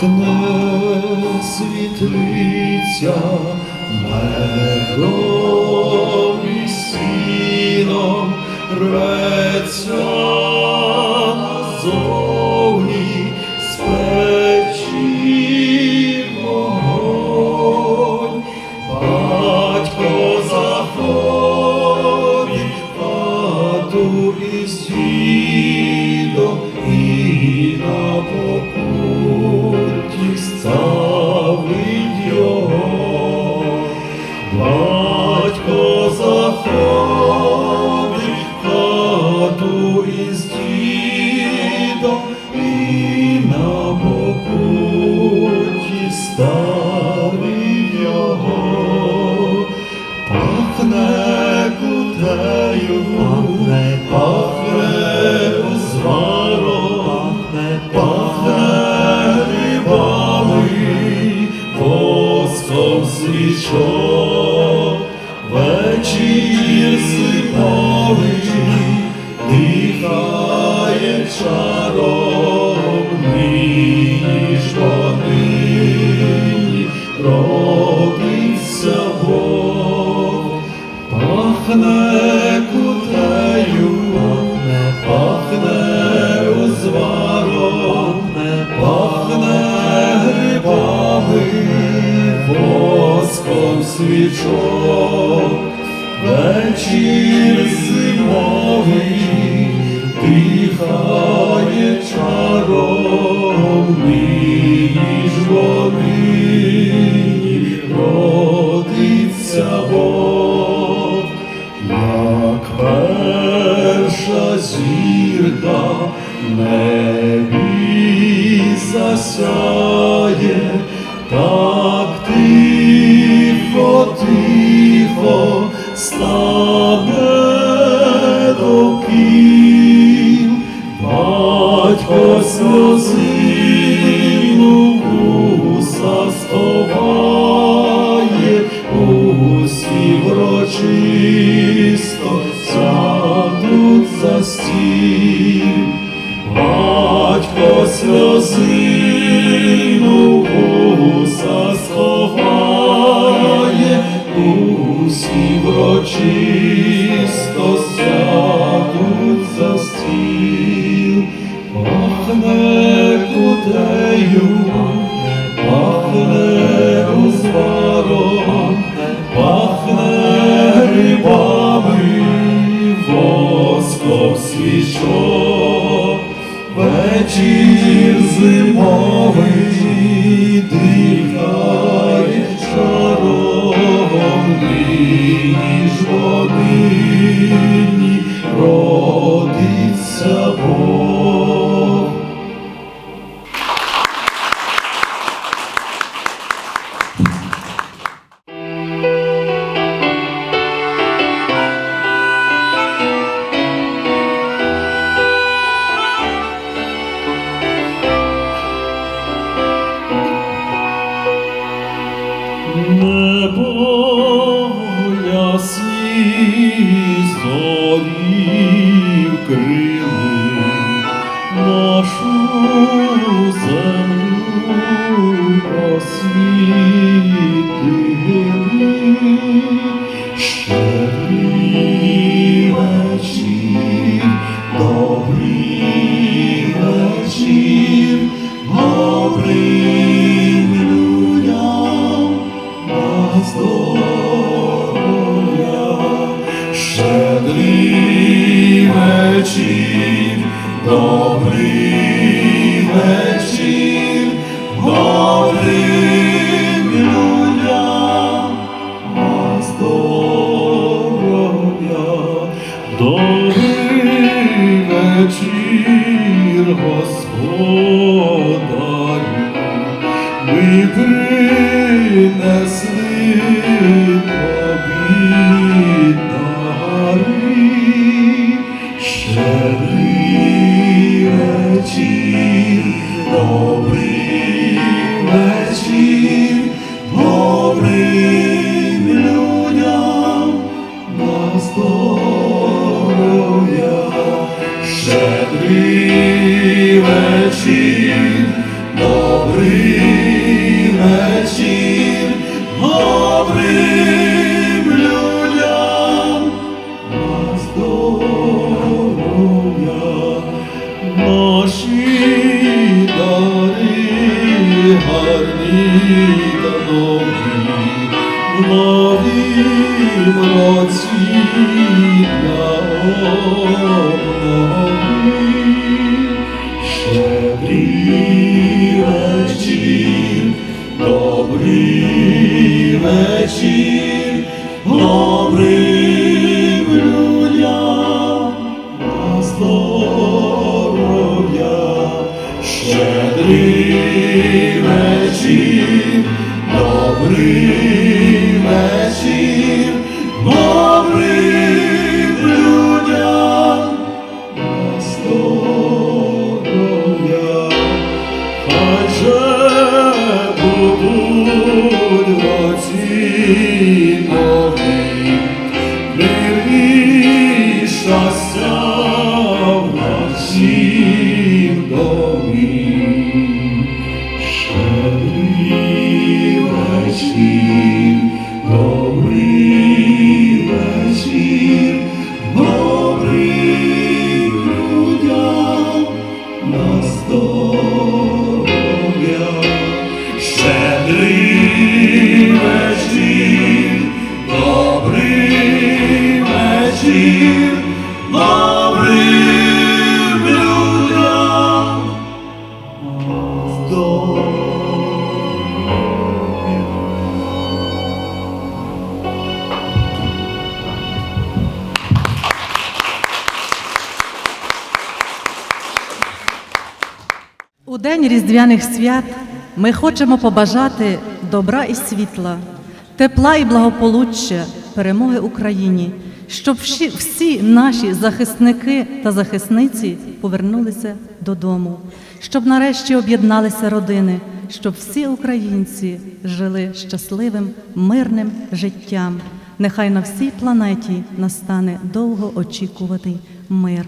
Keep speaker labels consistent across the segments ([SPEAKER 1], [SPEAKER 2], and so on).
[SPEAKER 1] пахне світлиця медом і сіном реться. ku tayo, ang свічок, вечір зимовий, тихає чаровний. тихо стане до кін, батько сльозину вуса усі врочисто. що вечір зимовий див. Небо ясні зорі вкрив. Щедрий вечір, вечір, добрим людям, а здоров'я, Господа, ми принесли. Добрий вечір, добрим людям на здоров'я, наші дари гарні та нові, в новім році для обнові. Щедрий вечір, добрий вечір, на здоров'я. Щедрий вечір, добрий
[SPEAKER 2] У день різдвяних свят ми хочемо побажати добра і світла, тепла і благополуччя, перемоги Україні, щоб всі, наші захисники та захисниці повернулися додому, щоб нарешті об'єдналися родини, щоб всі українці жили щасливим, мирним життям. Нехай на всій планеті настане довгоочікуваний мир.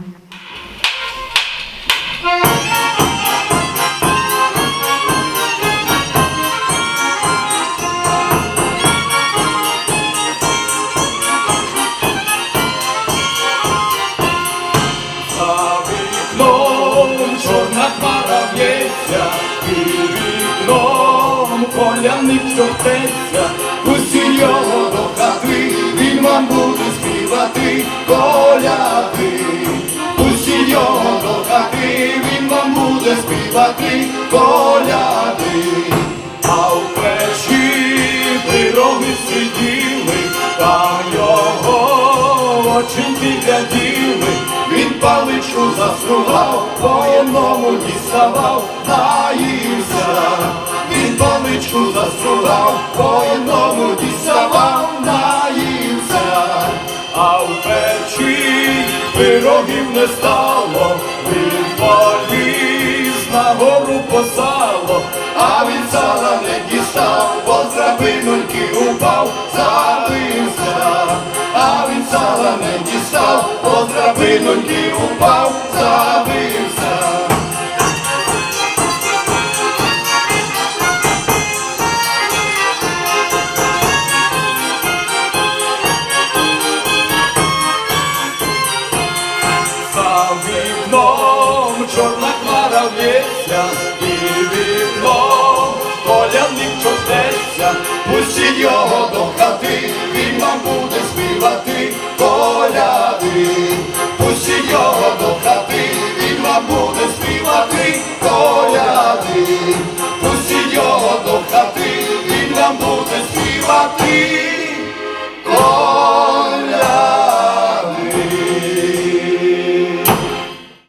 [SPEAKER 1] Поляник чортеться, усі його до хати, він вам буде співати коляди. Усі його до хати, він вам буде співати коляди. А в печі пироги сиділи, там його оченьки гляділи, він паличку заснував, по одному діставав, він заснував, по одному діставав, наївся, а в печі пирогів не стало, він поліз на гору по сало, а він сала не дістав, бо з драбиноньки упав, забився, а він сала не дістав, бо з драбиноньки упав, забився.